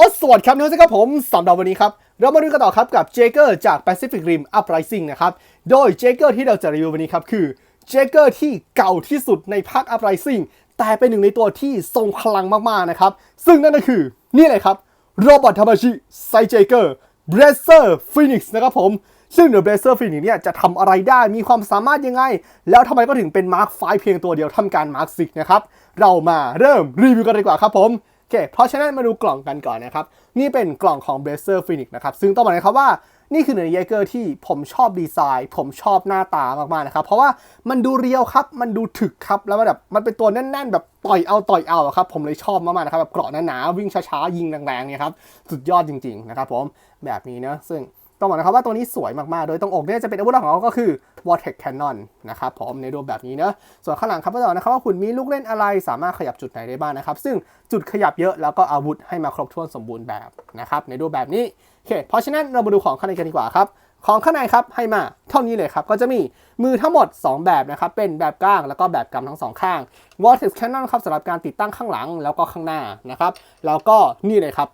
อสวัสดีครับนิวส์ครับผมสำหรับวันนี้ครับ เรามาดูกันต่อครับกับเจเกอร์จาก Pacific Rim Uprising นะครับ โดยเจเกอร์ที่เราจะรีวิววันนี้ครับ คือเจเกอร์ที่เก่าที่สุดในภาค Uprising แต่เป็นหนึ่งในตัวที่ทรงพลังมาก ๆ นะครับ ซึ่งนั่นก็คือนี่เลยครับโรบอทธรรมชิไซเจเกอร์เบรเซอร์ฟินิกส์นะครับผม ซึ่งเดอะเบรเซอร์ฟินิกเนี่ยจะทำอะไรได้มีความสามารถยังไง แล้วทำไมก็ถึงเป็นมาร์คไฟเพียงตัวเดียวทำการมาร์คซิกนะครับเรามาเริ่มรีวิวกันดีกว่าครับผม โอเค เพราะฉะนั้นมาดูกล่องกันก่อนนะครับ นี่เป็นกล่องของ b r a c e r Phoenix นะครับ ซึ่งต้องบอกเลยครับว่านี่คือเนื้อเยเกอร์ที่ผมชอบดีไซน์ ผมชอบหน้าตามากๆนะครับ เพราะว่ามันดูเรียวครับ มันดูถึกครับ แล้วมันแบบมันเป็นตัวแน่นๆ แบบต่อยเอาต่อยเอาครับ ผมเลยชอบมากๆนะครับแบบเกราะหนาๆวิ่งช้าๆ ยิงแรงๆเนี่ยครับ สุดยอดจริงๆนะครับผมแบบนี้เนะซึ่งต้องบอกนะครับว่าตัวนี้สวยมากๆ โดยตรงอกเนี่ยจะเป็นอาวุธหลักของเขาก็คือ Vortex Cannon นะครับผมในรูปแบบนี้เนะส่วนข้างหลังครับก็จะบอกนะครับว่าคุณมีลูกเล่นอะไรสามารถขยับจุดไหนได้บ้างนะครับ ซึ่งจุดขยับเยอะแล้วก็อาวุธให้มาครบถ้วนสมบูรณ์แบบนะครับในรูปแบบนี้โอเคเพราะฉะนั้นเรามาดูของข้างในกันดีกว่าครับของข้างในครับให้มาเท่านี้เลยครับ ก็จะมีมือทั้งหมด 2 แบบนะครับ เป็นแบบก้างแล้วก็แบบกำทั้งสองข้าง Vortex Canon ครับสำหรับการติดตั้งข้างหลังแล้วก็ข้างหน้านะครับ แล้วก็นี่เลยครับ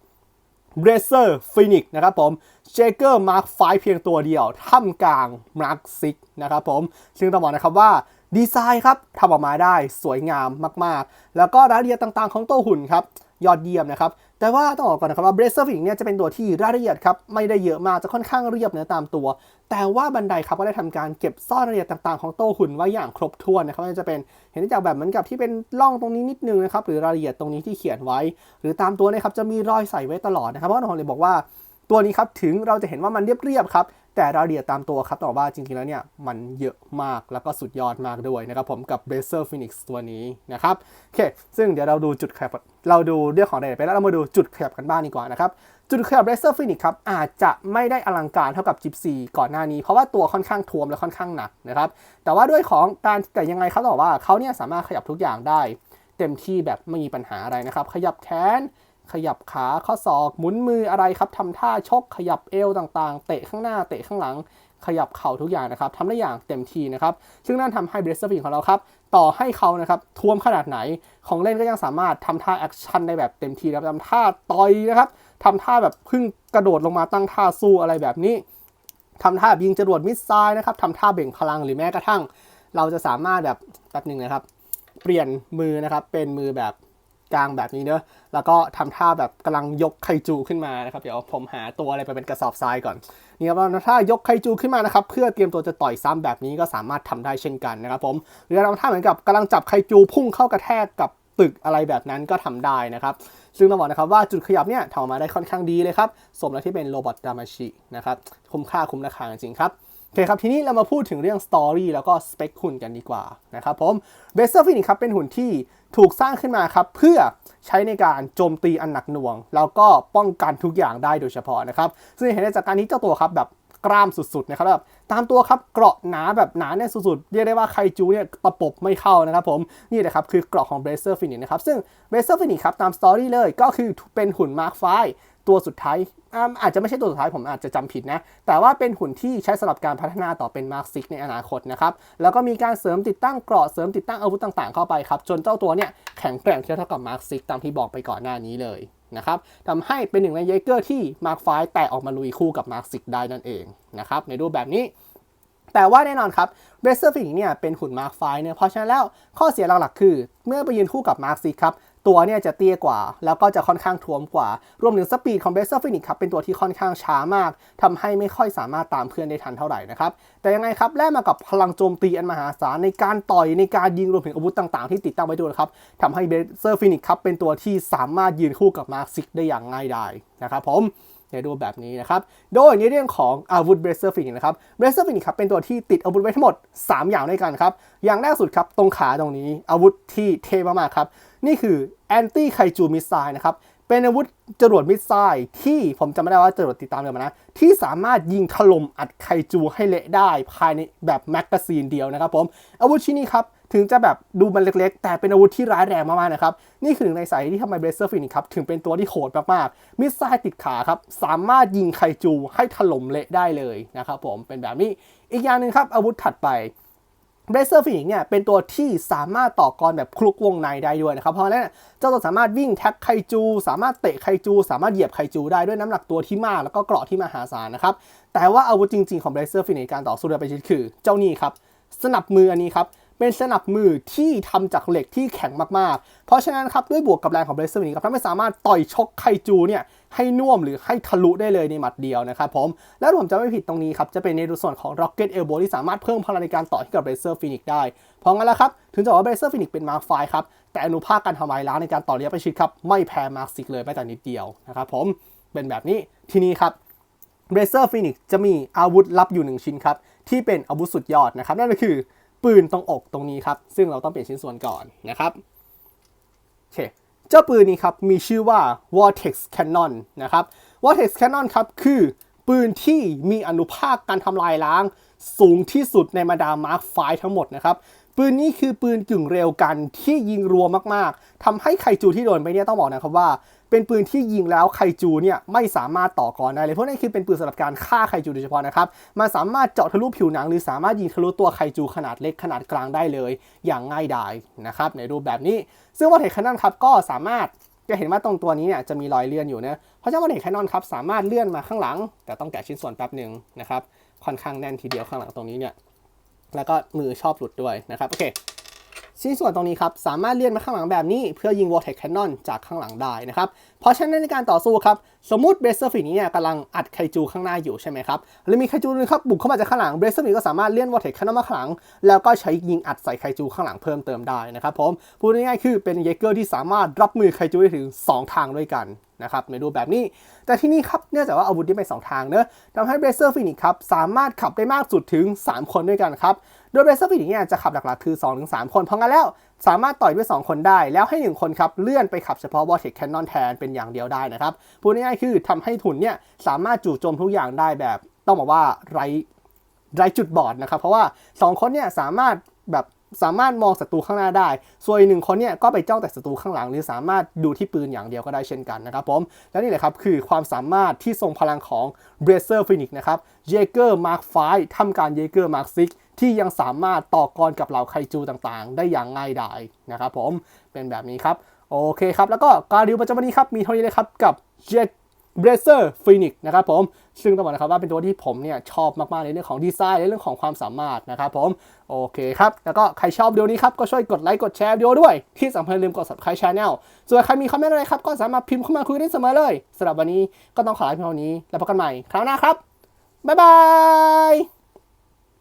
เรเซอร์ฟินิกนะครับผมเจเกอร์มาร์คไฟเพียงตัวเดียวท่ามกลางมาร์คซิกนะครับผม ซึ่งต้องบอกนะครับว่า ดีไซน์ครับทำออกมาได้สวยงามมากๆ แล้วก็รายละเอียดต่างๆ ของตัวหุ่นครับยอดเยี่ยมนะครับ แต่ว่าต้องบอกก่อนนะครับว่าเบรเซอร์ฟินิกเนี่ยจะเป็นตัวที่รายละเอียดครับไม่ได้เยอะมากจะค่อนข้างเรียบเนื้อตามตัว แต่ว่าบันไดครับก็ได้ทำการเก็บซ่อนรายละเอียดต่างๆ ของโต้หุ่นไว้อย่างครบถ้วนนะครับไม่ว่าจะเป็นเห็นได้จากแบบเหมือนกับที่เป็นร่องตรงนี้นิดนึงนะครับหรือรายละเอียดตรงนี้ที่เขียนไว้ หรือตามตัวนะครับจะมีรอยใส่ไว้ตลอดนะครับเพราะว่าผมเลยบอกว่า ตัวนี้ครับถึงเราจะเห็นว่ามันเรียบๆครับแต่รายละเอียดตามตัวครับต้อว่าจริงๆแล้วเนี่ย มันเยอะมากแล้วก็สุดยอดมากด้วยนะครับผมกับ b r a c e r Phoenix ตัวนี้นะครับโอเค ซึ่งเดี๋ยวเราดูจุดขยับเราดูเรื่องของรายละเอียดไปแล้วเรามาดูจุดขยับกันบ้างดีกว่านะครับ จุดขยับ b r a c e r Phoenix ครับ อาจจะไม่ได้อลังการเท่ากับ Gypsy ก่อนหน้านี้ เพราะว่าตัวค่อนข้างทวมและค่อนข้างหนักนะครับแต่ว่าด้วยของการแต่ยังไงเขาบอว่าเขาเนี่ยสามารถขยับทุกอย่างได้ เต็มที่แบบไม่มีปัญหาอะไรนะครับขยับแขน ขยับขาข้อศอกหมุนมืออะไรครับทำท่าชกขยับเอวต่างๆ เตะข้างหน้าเตะข้างหลัง ขยับเข่าทุกอย่างนะครับทำได้อย่างเต็มที่นะครับ ซึ่งนั่นทำให้เบรสเซอร์ฟิงของเราครับ ต่อให้เขานะครับท่วมขนาดไหนของเล่นก็ยังสามารถทำท่าแอคชั่นได้แบบเต็มที่นะครับทำท่าต่อยนะครับทำท่าแบบพึ่งกระโดดลงมาตั้งท่าสู้อะไรแบบนี้ทำท่าแบบยิงจรวดมิสไซล์นะครับทำท่าเบ่งพลังหรือแม้กระทั่ง เราจะสามารถแบบแป๊บหนึ่งนะครับ เปลี่ยนมือนะครับเป็นมือแบบ กลางแบบนี้เนอะแล้วก็ทำท่าแบบกำลังยกไคจูขึ้นมานะครับ เดี๋ยวผมหาตัวอะไรไปเป็นกระสอบทรายก่อน นี่ครับถ้ายกไคจูขึ้นมานะครับ เพื่อเตรียมตัวจะต่อยซ้ำแบบนี้ก็สามารถทำได้เช่นกันนะครับผมหรือเราทำท่าเหมือนกับกำลังจับไคจูพุ่งเข้ากระแทกกับตึกอะไรแบบนั้นก็ทำได้นะครับ ซึ่งต้องบอกนะครับว่าจุดขยับเนี่ยทำออกมาได้ค่อนข้างดีเลยครับ สมแล้วที่เป็นโรบอทดามาชินะครับคุ้มค่าคุ้มราคาจริงครับโอเคครับ ทีนี้เรามาพูดถึงเรื่องสตอรี่แล้วก็สเปคหุ่นกันดีกว่านะครับผมเบสเซอร์ฟินิกครับเป็นหุ่นที่ ถูกสร้างขึ้นมาครับเพื่อใช้ในการโจมตีอันหนักหน่วง แล้วก็ป้องกันทุกอย่างได้โดยเฉพาะนะครับซึ่งเห็นได้จากการที่เจ้าตัวครับแบบ กล้ามสุดๆนะครับแบบตามตัวครับเกราะหนาแบบหนาแน่นสุดๆ เรียกได้ว่าไคจูเนี่ยตะปบไม่เข้านะครับผมนี่แหละครับคือเกราะของเบสเซอร์ฟินิกนะครับซึ่งเบสเซอร์ฟินิกครับตามสตอรี่เลยก็คือเป็นหุ่นมาร์คไฟตัวสุดท้ายอาจจะไม่ใช่ตัวสุดท้ายผมอาจจะจำผิดนะ แต่ว่าเป็นหุ่นที่ใช้สำหรับการพัฒนาต่อเป็นมาร์คซิกในอนาคตนะครับ แล้วก็มีการเสริมติดตั้งเกราะเสริมติดตั้งอาวุธต่างๆเข้าไปครับ จนเจ้าตัวเนี่ยแข็งแกร่งเทียบเท่ากับมาร์คซิกตามที่บอกไปก่อนหน้านี้เลย นะครับทำให้เป็นหนึ่งในเยเกอร์ที่มาร์คไฟแตกออกมาลุยคู่กับมาร์คซิกได้นั่นเองนะครับในรูปแบบนี้แต่ว่าแน่นอนครับเบสเซอร์ฟิงเนี่ยเป็นหุ่นมาร์คไฟเนี่ยเพราะฉะนั้นแล้วข้อเสียหลักๆคือ เมื่อไปยืนคู่กับมาร์คซิกครับ ตัวเนี่ยจะเตี้ยกว่า แล้วก็จะค่อนข้างทวมกว่า รวมถึงสปีดของเบสเซอร์ฟินิกครับเป็นตัวที่ค่อนข้างช้ามากทำให้ไม่ค่อยสามารถตามเพื่อนได้ทันเท่าไหร่นะครับ แต่ยังไงครับแลกมากับพลังโจมตีอันมหาศาลในการต่อยในการยิงรวมถึงอาวุธต่างๆ ที่ติดตั้งไว้ด้วยครับทำให้เบสเซอร์ฟินิกครับเป็นตัวที่สามารถยืนคู่กับมาร์คซิกได้อย่างง่ายดายนะครับผม ในรูปแบบนี้นะครับ โดยในเรื่องของอาวุธเบรเซอร์ฟิงนะครับเบรเซอร์ฟิงครับเป็นตัวที่ติดอาวุธไว้ทั้งหมด 3 อย่างด้วยกันครับ อย่างแรกสุดครับตรงขาตรงนี้อาวุธที่เท่มากๆครับ นี่คือแอนตี้ไคจูมิสไซล์นะครับเป็นอาวุธจรวดมิสไซล์ที่ผมจำไม่ได้ว่าจรวดติดตามเรือมานะ ที่สามารถยิงถล่มอัดไคจูให้เละได้ภายในแบบแมกกาซีนเดียวนะครับผมอาวุธชิ้นนี้ครับถึงจะแบบดูมันเล็กๆ แต่เป็นอาวุธที่ร้ายแรงมากๆนะครับ นี่คือหนึ่งในสาเหตุที่ทำไมเบสเซอร์ฟินิกครับ ถึงเป็นตัวที่โหดมากๆ มิสไซล์ติดขาครับ สามารถยิงไคจูให้ถล่มเละได้เลยนะครับผมเป็นแบบนี้อีกอย่างหนึ่งครับ อาวุธถัดไปเบรเซอร์ฟินิกเนี่ยเป็นตัวที่สามารถต่อกรแบบคลุกวงในได้ด้วยนะครับ เพราะฉะนั้นเจ้าตัวสามารถวิ่งแท็กไคจู สามารถเตะไคจู สามารถเหยียบไคจูได้ด้วยน้ำหนักตัวที่มาก แล้วก็เกราะที่มหาศาลนะครับ แต่ว่าอาวุธจริงๆของเบรเซอร์ฟินิกการต่อสู้เรือไปชิดคือ เจ้านี่ครับ สนับมืออันนี้ครับ เป็นสนับมือที่ทำจากเหล็กที่แข็งมากๆ เพราะฉะนั้นครับด้วยบวกกับแรงของเบรเซอร์นี้ครับทำให้สามารถต่อยชกไคจูเนี่ยให้น่วมหรือให้ทะลุได้เลยในหมัดเดียวนะครับผม แล้วผมจะไม่ผิดตรงนี้ครับ จะเป็นในส่วนของ Rocket Elbow ที่สามารถเพิ่มพลังในการต่อให้กับเบรเซอร์ฟินิกได้ เพราะงั้นแล้วครับ ถึงจะบอกว่าเบรเซอร์ฟินิกเป็นมาร์คไฟครับ แต่อนุภาคการทำลายล้างในการต่อระยะประชิดครับ ไม่แพ้มาร์คซิกเลยแม้แต่นิดเดียวนะครับผมเป็นแบบนี้ทีนี้ครับเบรเซอร์ฟินิกจะมีอาวุธลับอยู่หนึ่งชิ้นครับที่เป็นอาวุธสุดยอดนะครับนั่นก็คือ ปืนตรงอกตรงนี้ครับ ซึ่งเราต้องเปลี่ยนชิ้นส่วนก่อนนะครับโอเคเจ้าปืนนี้ครับมีชื่อว่า Vortex Cannon นะครับ Vortex Cannon ครับคือปืนที่มีอนุภาคการทำลายล้าง สูงที่สุดในบรรดามาร์คไฟทั้งหมดนะครับปืนนี้คือปืนกึ่งเร็วกันที่ยิงรัวมากๆทำให้ไคจูที่โดนไปเนี่ยต้องบอกนะครับว่าเป็นปืนที่ยิงแล้วไคจูเนี่ยไม่สามารถต่อกรได้เลยเพราะนั่นคือเป็นปืนสำหรับการฆ่าไคจูโดยเฉพาะนะครับมันสามารถเจาะทะลุผิวหนัง หรือสามารถยิงทะลุตัวไคจูขนาดเล็กขนาดกลางได้เลย อย่างง่ายดายนะครับในรูปแบบนี้ ซึ่งวอเทคแคนนอนครับก็สามารถจะเห็นว่าตรงตัวนี้เนี่ยจะมีรอยเลื่อนอยู่นะเพราะฉะนั้นวอเทคแคนนอนครับสามารถเลื่อนมาข้างหลัง แต่ต้องแกะชิ้นส่วนแป๊บหนึ่งนะครับค่อนข้างแน่นทีเดียวข้างหลังตรงนี้เนี่ยแล้วก็มือชอบหลุดด้วยนะครับโอเค ชิ้นส่วนตรงนี้ครับสามารถเลื่อนมาข้างหลังแบบนี้เพื่อยิง Vortex Cannon จากข้างหลังได้นะครับ เพราะฉะนั้นในการต่อสู้ครับ สมมติเบสเซอร์ฟินี้เนี่ยกำลังอัดไคจูข้างหน้าอยู่ใช่ไหมครับหรือมีไคจูนึงครับบุกเข้ามาจากข้างหลังเบสเซอร์ฟิก็สามารถเลื่อน Vortex Cannon มาข้างหลัง แล้วก็ใช้ยิงอัดใส่ไคจูข้างหลังเพิ่มเติมได้นะครับผมพูดง่ายๆคือเป็นเยเกอร์ที่สามารถรับมือไคจูได้ถึง 2 ทางด้วยกัน นะครับในรูปแบบนี้ แต่ที่นี่ครับเนื่องจากว่าอาวุธที่เป็นสองทางเนอะทำให้เบรเซอร์ฟินิกครับสามารถขับได้มากสุดถึง 3 คนด้วยกันครับโดยเบรเซอร์ฟินิกเนี่ยจะขับหลักๆคือ 2-3 คนเพราะงั้นแล้วสามารถต่อยด้วย 2 คนได้ แล้วให้ 1 คนครับเลื่อนไปขับเฉพาะ Vortex Cannon แทนเป็นอย่างเดียวได้นะครับพูดง่ายๆคือทำให้ทุนเนี่ยสามารถจู่โจมทุกอย่างได้แบบต้องบอกว่าไร้ไร้จุดบอดนะครับเพราะว่า 2 คนเนี่ยสามารถแบบ สามารถมองศัตรูข้างหน้าได้ ส่วนอีกหนึ่งคนเนี่ยก็ไปจ้องแต่ศัตรูข้างหลัง หรือสามารถดูที่ปืนอย่างเดียวก็ได้เช่นกันนะครับผมและนี่แหละครับคือความสามารถที่ทรงพลังของ b r a z e r Phoenix นะครับ Jaeger Mark V ทำการ Jaeger Mark 6ที่ยังสามารถต่อกรกับเหล่าไคจูต่างๆ ได้อย่างง่ายดายนะครับผมเป็นแบบนี้ครับโอเคครับแล้วก็การรีวิวประจำวันนี้ครับมีเท่านี้เลยครับกับ Jet b r a z e r Phoenix นะครับผมซึ่งต้องบอกนะครับว่าเป็นตัวที่ผมเนี่ยชอบมากๆในเรื่องของดีไซน์ในเรื่องของความสามารถนะครับผมโอเคครับ แล้วก็ใครชอบวิดีโอนี้ครับ ก็ช่วยกดไลค์กดแชร์วิดีโอด้วย ที่สำคัญลืมกด subscribe channel ส่วนใครมีคอมเมนต์อะไรครับ ก็สามารถพิมพ์เข้ามาคุยได้เสมอเลยสำหรับวันนี้ก็ต้องขอลาเพียงเท่านี้แล้วพบกันใหม่คราวหน้าครับบ๊ายบาย